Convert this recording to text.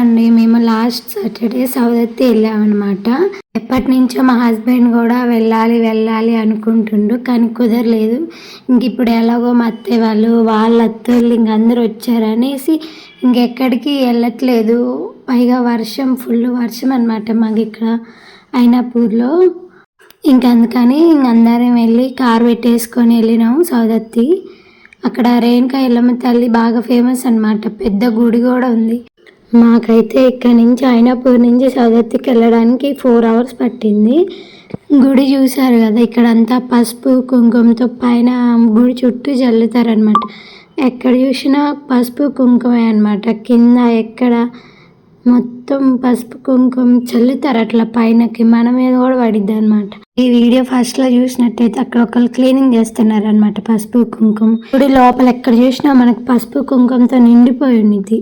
అండి మేము last Saturday సౌదత్తి వెళ్ళామన్నమాట. ఎప్పటి నుంచో మా హస్బెండ్ కూడా వెళ్ళాలి వెళ్ళాలి అనుకుంటుండు కానీ కుదరలేదు. ఇంక ఇప్పుడు ఎలాగో మా అత్తయ్య వాళ్ళు వాళ్ళ అత్తోళ్ళు ఇంక అందరూ వచ్చారనేసి ఇంకెక్కడికి వెళ్ళట్లేదు. పైగా వర్షం ఫుల్ వర్షం అనమాట మాకు ఇక్కడ అయినాపూర్లో. ఇంక అందుకని ఇంక అందరం వెళ్ళి కార్ పెట్టేసుకొని వెళ్ళినాము సౌదత్తి. అక్కడ రేణుకా ఎల్లమ్మ తల్లి బాగా ఫేమస్ అన్నమాట. పెద్ద గుడి కూడా ఉంది. మాకైతే ఇక్కడ నుంచి అయినప్పటి నుంచి సౌదత్తికి వెళ్ళడానికి ఫోర్ అవర్స్ పట్టింది. గుడి చూసారు కదా ఇక్కడ అంతా పసుపు కుంకుమతో పైన గుడి చుట్టూ చల్లుతారనమాట ఎక్కడ చూసినా పసుపు కుంకుమే అనమాట కింద ఎక్కడ మొత్తం పసుపు కుంకుమ చల్లుతారు అట్లా పైనకి. మన మీద కూడా పడిద్ది అనమాట ఈ వీడియో ఫస్ట్లో చూసినట్టయితే అక్కడ ఒకళ్ళు క్లీనింగ్ చేస్తున్నారు అనమాట పసుపు కుంకుమ. గుడి లోపల ఎక్కడ చూసినా మనకు పసుపు కుంకుమతో నిండిపోయి ఉన్నింది